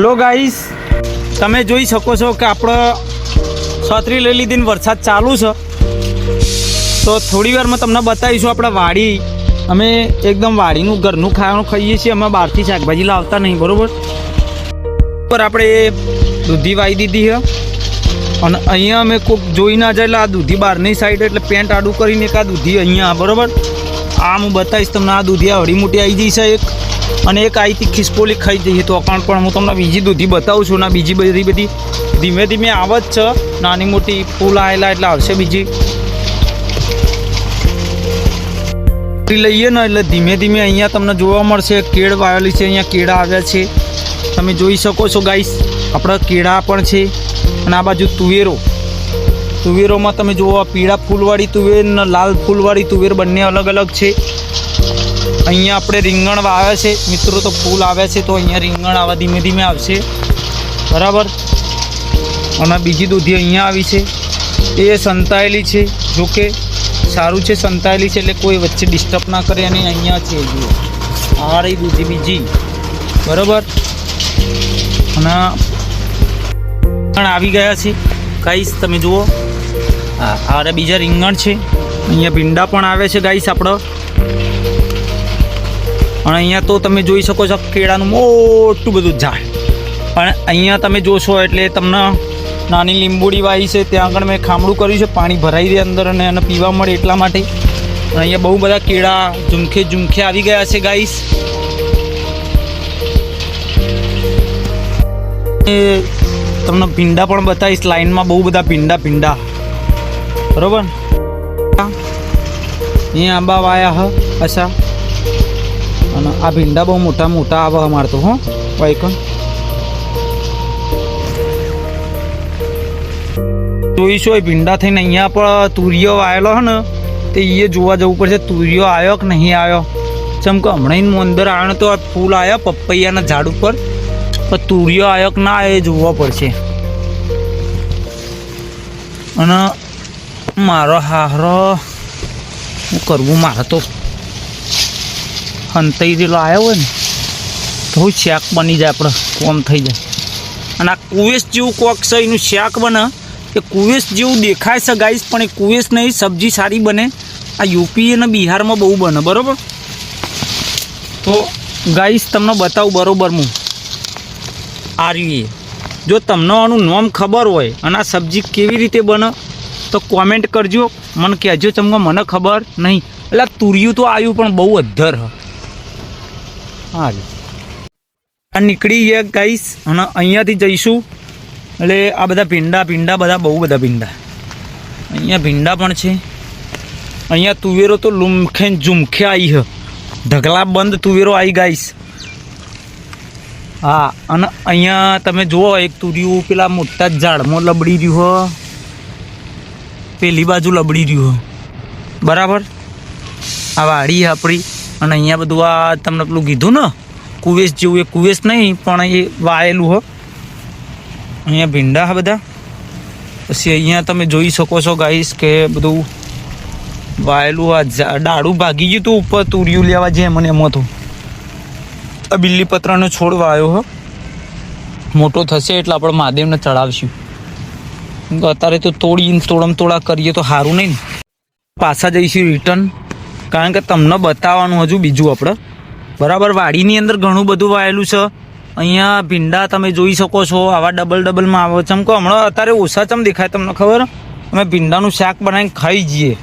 Hello guys, તમે જોઈ શકો છો કે આપણે છત્રી લઈ લીધીને વરસાદ ચાલુ છે. તો થોડી વારમાં તમને બતાવીશું આપણે વાડી. અમે એકદમ વાડીનું ઘરનું ખાવાનું ખાઈએ છીએ. અમે બહારથી શાકભાજી લાવતા નહીં, બરોબર? પર આપણે એ દૂધી વાવી દીધી છે. અને અહીંયા અમે કોઈક જોઈ ના જાય એટલે આ દૂધી બહારની સાઈડ એટલે પેન્ટ આડું કરીને એક આ દૂધી અહીંયા, બરાબર? આ હું બતાવીશ તમને, આ દૂધી આ હળી મોટી આવી જઈ છે એક. અને એક આઈથી ખિસકોલી ખાઈ જઈએ તો અકાણ પણ હું તમને બીજી દૂધી બતાવું છું. ને, બીજી બધી બધી ધીમે ધીમે આવે જ છે. નાની મોટી ફૂલ આવેલા એટલે આવશે બીજી. લઈએ ને એટલે ધીમે ધીમે અહીંયા તમને જોવા મળશે. કેળ વાવેલી છે, અહીંયા કેળા આવ્યા છે. તમે જોઈ શકો છો ગાઈસ, આપણા કેળા પણ છે અને આ બાજુ તુવેરો. તુવેરોમાં તમે જોવા પીળા ફૂલવાળી તુવેર અને લાલ ફૂલવાળી તુવેર બંને અલગ અલગ છે. અહીંયા આપણે રીંગણ વાવે છે. મિત્રો તો ફૂલ આવે છે તો અહીંયા રીંગણ આવા ધીમે ધીમે આવશે. બરાબર? અને બીજી દૂધી અહીંયા આવી છે. એ સંતાયેલી છે. જોકે સારું છે સંતાયેલી છે એટલે કોઈ વચ્ચે ડિસ્ટર્બ ના કરે અને અહીંયા છે જુઓ. આ રહી દૂધી બીજી. બરાબર? અને રીંગણ આવી ગયા છે. ગાઈસ, તમે જુઓ. હા, આ બીજા રીંગણ છે. અહીંયા ભીંડા પણ આવે છે ગાઈસ આપણો. અને અહીંયા તો તમે જોઈ શકો છો કેળાનું મોટું બધું ઝાડ. પણ અહીંયા તમે જોશો એટલે તમને નાની લીંબુડી વાઈ છે, ત્યાં આગળ મેં ખામડું કર્યું છે, પાણી ભરાઈ દે અંદર અને એને પીવા મળે એટલા માટે. અહીંયા બહુ બધા કેળા ઝુમખે ઝુમખે આવી ગયા છે, ગાઈસ. તમને ભીંડા પણ બતાવીશ, લાઈનમાં બહુ બધા ભીંડા ભીંડા. બરોબર? અહીંયા આંબા વાયા હ, અચ્છા. અને આ ભીંડા બહુ મોટા મોટા આવે અમારે તો, હો. વાયકન જોઈશું એ ભીંડા થઈને અહીંયા પણ તુરિયો આવેલો હે ને, તે એ જોવા જવું પડશે, તુરિયો આવ્યો કે નહીં આવ્યો? જેમ કે હમણાં હું અંદર આવ્યો તો ફૂલ આવ્યા પપૈયાના ઝાડ ઉપર. પણ તુરિયો આવ્યો કે ના એ જોવા પડશે. અને મારો હારો હું કરવું, મારે તો હંતાઈ રેલો આવ્યો હોય ને, તો શાક બની જાય આપણે કોમ થઈ જાય. અને આ કુવેશ જેવું કોક છે, એનું શાક બને એ કુવેશ જેવું દેખાય છે ગાઈસ, પણ એ કુવેશ નહીં, સબ્જી સારી બને. આ યુપી અને બિહારમાં બહુ બને, બરાબર? તો ગાઈસ, તમને બતાવું બરાબર હું. આરવીએ જો તમને આનું નામ ખબર હોય અને આ સબ્જી કેવી રીતે બને, તો કોમેન્ટ કરજો. મને કહેજો, તમને મને ખબર નહીં. એટલે તુર્યું તો આવ્યું પણ બહુ અધ્ધર હ. હા નીકળી ગયા ગાઈસ અને અહીંયાથી જઈશું. એટલે આ બધા ભીંડા ભીંડા, બધા બહુ બધા ભીંડા. અહીંયા ભીંડા પણ છે. અહીંયા તુવેરો તો લુમખે ઝુમખે આવી હ. ઢગલા બંધ તુવેરો આવી ગાઈસ હા, અને અહીંયા તમે જુઓ, એક તુર્યું પેલા મોટા ઝાડમાં લબડી રહ્યું હ. પેલી બાજુ લબડી રહ્યું હ. બરાબર? આ વાડી આપણી. અને અહીંયા બધું આ તમને પેલું કીધું ને કુવેશ જેવું એ કુવેશ નહીં, પણ એ વાયેલું હો. અહીંયા ભીંડા હા બધા. પછી અહીંયા તમે જોઈ શકો છો ગાઈસ કે બધું વાયેલું આ ડાળું ભાગી ગયું હતું ઉપર, તુરિયું લેવા જે મને એમ હતું. આ બિલ્લી પત્રનો છોડ વાયો હો. મોટો થશે એટલે આપણે મહાદેવને ચડાવશું. અત્યારે તો તોડીને, તોડમ તોડા કરીએ તો સારું નહીં પાછા જઈશું રિટર્ન કારણ કે તમને બતાવવાનું હજુ બીજું આપણે. બરાબર, વાડીની અંદર ઘણું બધું વાયેલું છે. અહીંયા ભીંડા તમે જોઈ શકો છો, આવા ડબલ ડબલમાં આવે છે. કે હમણાં અત્યારે ઓછા ચમ દેખાય તમને ખબર? અમે ભીંડાનું શાક બનાવીને ખાઈ જઈએ.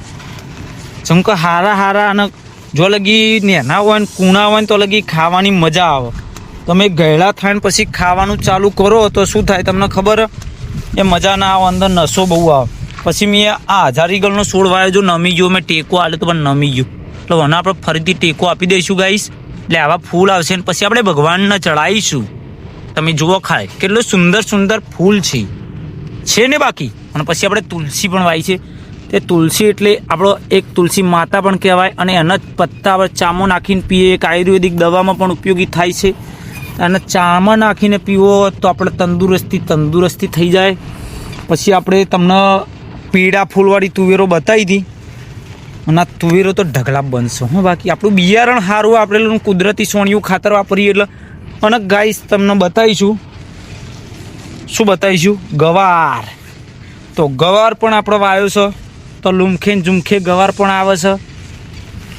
જેમ કે હારા હારા અને જો લગી નેના હોય ને કૂણા હોય ને તો લગી ખાવાની મજા આવે. તમે ગયડા થાય ને પછી ખાવાનું ચાલુ કરો તો શું થાય તમને ખબર? એ મજા ના આવે, અંદર નસો બહુ આવે. પછી મેં આ હજારીગલનો છોડ વાયો જો, નમી ગયો, મેં ટેકો આલ્યો તો પણ નમી ગયો. એટલે મને આપણે ફરીથી ટેકો આપી દઈશું ગાઈશ એટલે આવા ફૂલ આવશે ને પછી આપણે ભગવાનને ચડાવીશું તમે જુઓ ખાય, કેટલું સુંદર સુંદર ફૂલ છે. છે ને બાકી? અને પછી આપણે તુલસી પણ વાય છે. તે તુલસી એટલે આપણો એક તુલસી માતા પણ કહેવાય અને એના જ પત્તા આપણે ચામો નાખીને પીએ. એક આયુર્વેદિક દવામાં પણ ઉપયોગી થાય છે. અને ચામા નાખીને પીવો તો આપણે તંદુરસ્તી તંદુરસ્તી થઈ જાય. પછી આપણે તમને પીળા ફૂલવાળી તુવેરો બતાવી હતી અને આ તુવેરો તો ઢગલા બનશે, હું, બાકી આપણું બિયારણ સારું આપણે કુદરતી સોણિયું ખાતર વાપરીએ એટલે. અને ગાઈસ, તમને બતાવીશું. શું બતાવીશું? ગવાર. તો ગવાર પણ આપણો વાયો છે. તો લૂમખે ઝુમખે ગવાર પણ આવે છે.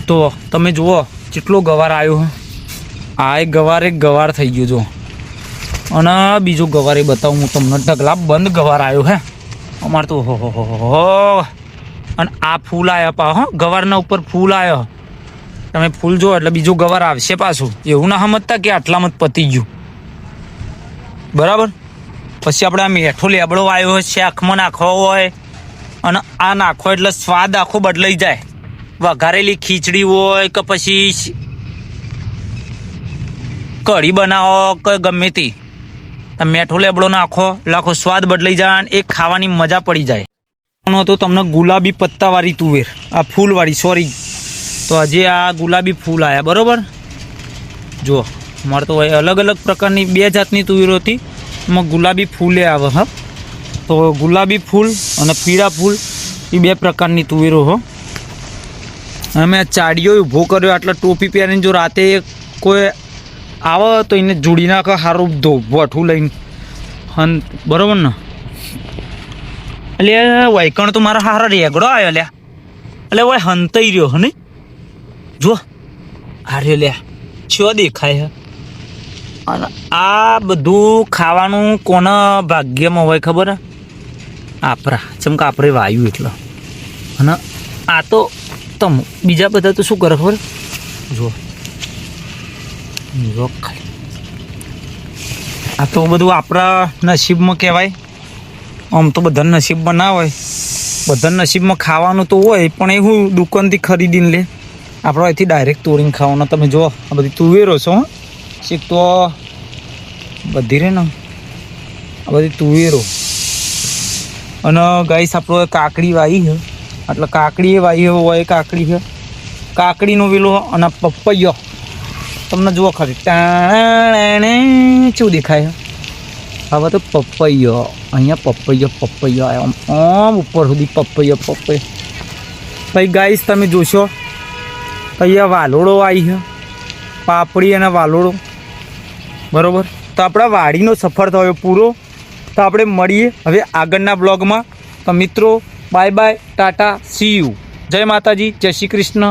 તો તમે જુઓ, કેટલો ગવાર આવ્યો આ એક ગવાર એક ગવાર થઈ ગયો જો અને બીજું ગવાર બતાવું, હું તમને. ઢગલા બંધ ગવાર આવ્યો, હે. અમારે તો હો હો હો. અને આ ફૂલ આવ્યા પા હો, ગવારના ઉપર ફૂલ આવ્યો તમે ફૂલ જો એટલે બીજું ગવાર આવશે પાછું. એવું ના સમજતા કે આટલામાં જ પતી ગયું. બરાબર? પછી આપણે આ મેઠો લેબડો આવ્યો હોય શાકમાં નાખવો હોય, અને આ નાખો એટલે સ્વાદ આખો બદલાઈ જાય. વઘારેલી ખીચડી હોય કે પછી કઢી બનાવો કે ગમે તે. મેઠો લેબડો નાખો લાખો સ્વાદ બદલાઈ જાય એ ખાવાની મજા પડી જાય. તો તમને ગુલાબી પત્તાવાળી તુવેર. આ ફૂલવાળી સોરી તો આજે આ ગુલાબી ફૂલ આવ્યા બરાબર? જુઓ મારે તો અલગ અલગ પ્રકારની બે જાતની તુવેરો હતી. એમાં ગુલાબી ફૂલે આવે, હા. તો ગુલાબી ફૂલ અને પીળા ફૂલ, એ બે પ્રકારની તુવેરો, હો. અમે ચાડીઓ ઊભો કર્યો, આટલા ટોપી પહેરીને જો રાતે કોઈ આવે તો એને જોડી નાખે સારું ધો ભઠું લઈને. હન, બરાબર ને? એટલે વૈકણ તો મારો હારા રેગડો આવ્યો લ્યા એટલે ઓય હંતાઈ રહ્યો હને જો રહ્યો લ્યા છો દેખાય અને આ બધું ખાવાનું કોના ભાગ્યમાં હોય ખબર આપરા. જેમ કે આપણે વાયુ એટલે. અને આ તો તમ બીજા બધા તો શું કરે ખબર? જો જો ખાલી. આ તો બધું આપણા નસીબમાં કહેવાય. આમ તો બધા નસીબમાં ના હોય બધા નસીબમાં ખાવાનું તો હોય, પણ એ હું દુકાનથી ખરીદીને લે. આપણે અહીંથી ડાયરેક્ટ તોડીને ખાવાનો. તમે જો આ બધી તુવેરો છો શીખ તો બધી રે ને. આ બધી તુવેરો. અને ગાઈસ, આપણો કાકડી વાઈ છે. એટલે કાકડી એ વાઈ હોય કાકડી છે. કાકડીનો વેલો અને પપૈયો. તમને જુઓ ખરી ટાણે શું દેખાય હવે તો પપૈયો, અહીંયા પપૈયો પપૈયો આવ્યો આમ ઉપર સુધી પપૈયો પપૈયો. પછી ગાઈસ તમે જોશો, અહીંયા વાલોડો આવી છે. પાપડી અને વાલોડો. બરાબર? તો આપણા વાડીનો સફર થયો પૂરો. તો આપણે મળીએ હવે આગળના બ્લોગમાં તો મિત્રો bye bye tata see you જય માતાજી, જય શ્રી કૃષ્ણ.